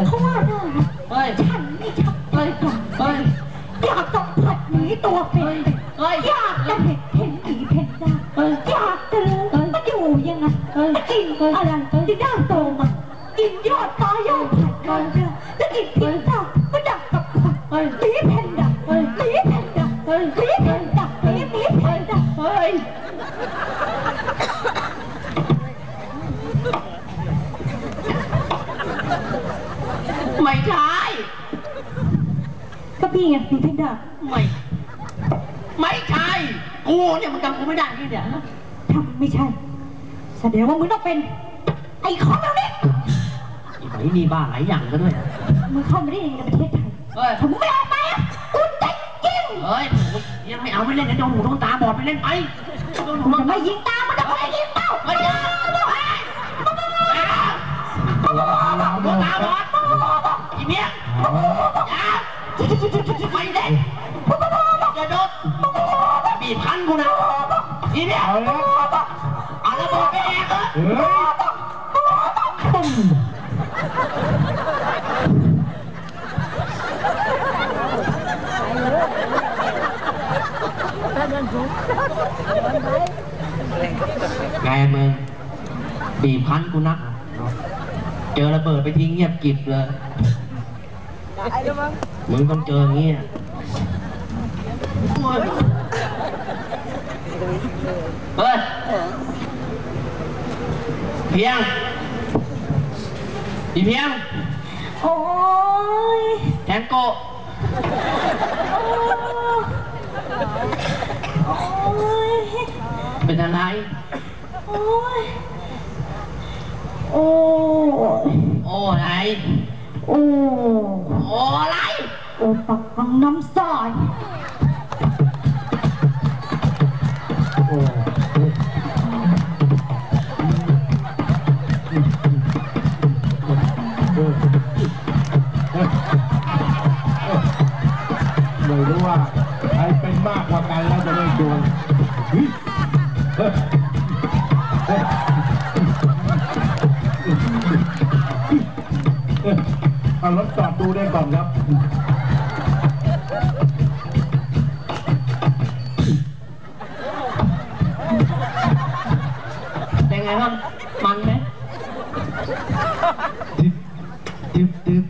ย เพราะว่าน่ะเฮ้ย ฉันไม่ชักเฮ้ยอยากเฮ้ย อยากสัมผัสหมีตัวเป็นเฮ้ยอยากจะเห็นเห็นหมีเพนด้าเฮ้ย อยากจะรู้มันอยู่ยังไงเฮ้ยกินอะไรที่ด้านโตมากินยอดฟ้ายอดผัดกันเถอะแล้วกินพิซซ่าก็ดักกับผักเฮ้ย หมีแพนด้าหมีแพนด้าหมีแพน พี่ไงหมีแพนด้าไม่ ไม่ใช่ กูเนี่ยมันจำกูไม่ได้ที่เนี่ยทำไม่ใช่ แสดงว่ามึงต้องเป็น ไอ้คอมแล้วนี่อีไหนมีบ้าหลายอย่างก็ด้วยนะมึงเข้ามาได้ยังไงในประเทศไทยเฮ้ยถ้ามึงไม่ออกไปอะกูจะยิงเฮ้ยยังไม่เอาไม่เล่นนะโดนหูโดนตาบอดไปเล่นไปโดนหูมึโดงนจะไม่ยิงตามมันจะไม่ยิงเป้าเฮ้ยอย่าเฮ้โดนตาบอดอีเมียอ อีเมียเอาแล้วเอาระเบิดไปแอกเหรอเฮ้ยตึ้มไงมึงบีบพันกูนัก เจอระเบิดไปทิ้งเงียบกริบเลยมึงต้องเจออย่างเงี้ย เพียง อีเพียง โอ้ยแทงโกะโอ้ยเป็นอะไร โอ้ยโอ้ยโอ้อะไรโอ้โอ้อะไร โอ้ปักกังน้ำสาย ไม่รู้ว่าใครเป็นมากกว่ากันแล้วจะได้ดวงเฮ้ยเฮ้ยเฮ้ยเอารถจอดดูได้ก่อนครับเป็นไงบ้างมันไหมติ๊บติ๊บติ๊บติ๊บ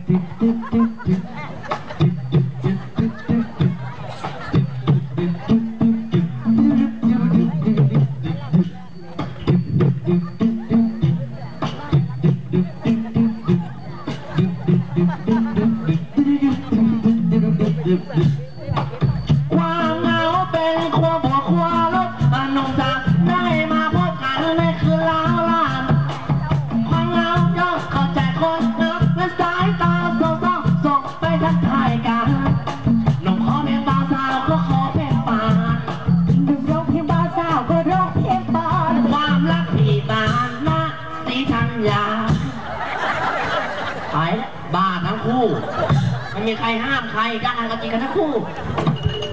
ไม่มีใครห้ามใครได้ก็จริงกันทั้งคู่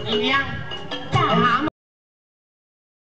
อีเพียงไปหา